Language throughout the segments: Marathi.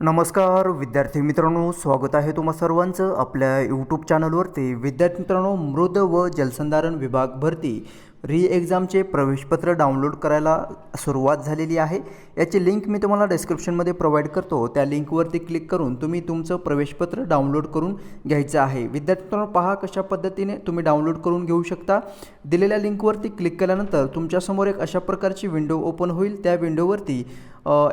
नमस्कार विद्यार्थी मित्रांनो स्वागत आहे तुम्हा सर्वांचं आपल्या यूट्यूब चॅनलवरती विद्यार्थी मित्रांनो मृद व जलसंधारण विभाग भरती. री एक्झामचे प्रवेशपत्र डाउनलोड करायला सुरुवात झालेली आहे. याची लिंक मी तुम्हाला डिस्क्रिप्शनमध्ये प्रोव्हाइड करतो. त्या लिंकवरती क्लिक करून तुम्ही तुमचं प्रवेशपत्र डाउनलोड करून घ्यायचं आहे. विद्यार्थ्यांना पहा कशा पद्धतीने तुम्ही डाउनलोड करून घेऊ शकता. दिलेल्या लिंकवरती क्लिक केल्यानंतर तुमच्यासमोर एक अशा प्रकारची विंडो ओपन होईल. त्या विंडोवरती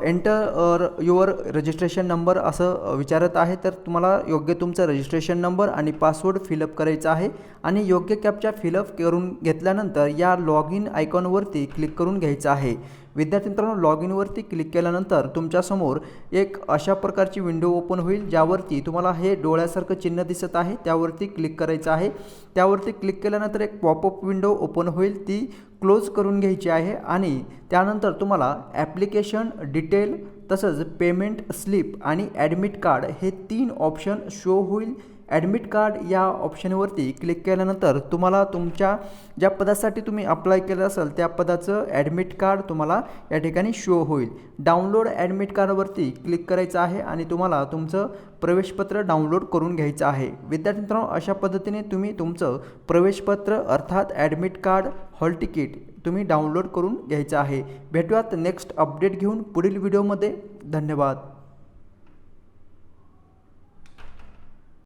एंटर युअर रजिस्ट्रेशन नंबर असं विचारत आहे. तर तुम्हाला योग्य तुमचा रजिस्ट्रेशन नंबर आणि पासवर्ड फिलअप करायचा आहे. आणि योग्य कॅपच्या फिलअप करून घेतल्यानंतर या लॉग इन आयकॉनवरती क्लिक करून घ्यायचं आहे. विद्यार्थी मित्रांनो लॉग इनवरती क्लिक केल्यानंतर तुमच्यासमोर एक अशा प्रकारची विंडो ओपन होईल ज्यावरती तुम्हाला हे डोळ्यासारखं चिन्ह दिसत आहे. त्यावरती क्लिक करायचं आहे. त्यावरती क्लिक केल्यानंतर एक पॉपअप विंडो ओपन होईल ती क्लोज करून घ्यायची आहे. आणि त्यानंतर तुम्हाला ॲप्लिकेशन डिटेल तसंच पेमेंट स्लिप आणि ॲडमिट कार्ड हे तीन ऑप्शन शो होईल. ॲडमिट कार्ड या ऑप्शनवरती क्लिक केल्यानंतर तुम्हाला तुमच्या ज्या पदासाठी तुम्ही अप्लाय केलं असेल त्या पदाचं ॲडमिट कार्ड तुम्हाला या ठिकाणी शो होईल. डाउनलोड ॲडमिट कार्डवरती क्लिक करायचं आहे आणि तुम्हाला तुमचं प्रवेशपत्र डाउनलोड करून घ्यायचं आहे. विद्यार्थी मित्रांनो अशा पद्धतीने तुम्ही तुमचं प्रवेशपत्र अर्थात ॲडमिट कार्ड हॉल तिकीट तुम्ही डाउनलोड करून घ्यायचं आहे. भेटूयात नेक्स्ट अपडेट घेऊन पुढील व्हिडिओमध्ये धन्यवाद.